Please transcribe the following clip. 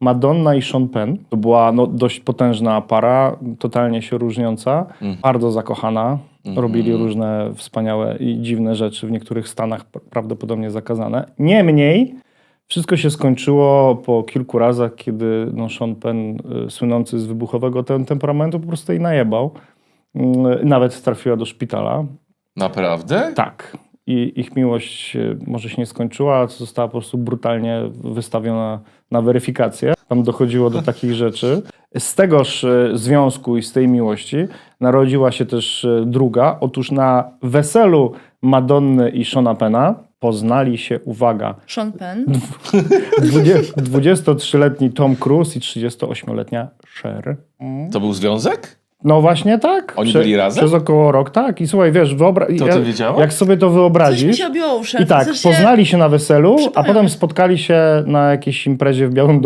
Madonna i Sean Penn. To była no, dość potężna para, totalnie się różniąca, bardzo zakochana. Robili różne wspaniałe i dziwne rzeczy w niektórych stanach prawdopodobnie zakazane. Niemniej wszystko się skończyło po kilku razach, kiedy no, Sean Penn, y, słynący z wybuchowego tem- temperamentu, po prostu jej najebał. Mm, Nawet trafiła do szpitala. Naprawdę? Tak. I ich miłość e, może się nie skończyła, co została po prostu brutalnie wystawiona na weryfikację. Tam dochodziło do takich rzeczy. Z tegoż e, związku i z tej miłości narodziła się też e, druga. Otóż na weselu Madonny i Shona Pena poznali się, uwaga, Sean Penn. 23-letni Tom Cruise i 38-letnia Cher. To był związek? No właśnie tak. Oni Prze- byli razem? Przez około rok, tak. I słuchaj, wiesz, wyobra- To ja- ty wiedziałaś? jak sobie to Coś wyobrazisz... mi się obiło uszem. I tak, w sensie- poznali się na weselu, a potem spotkali się na jakiejś imprezie w Białym Domu.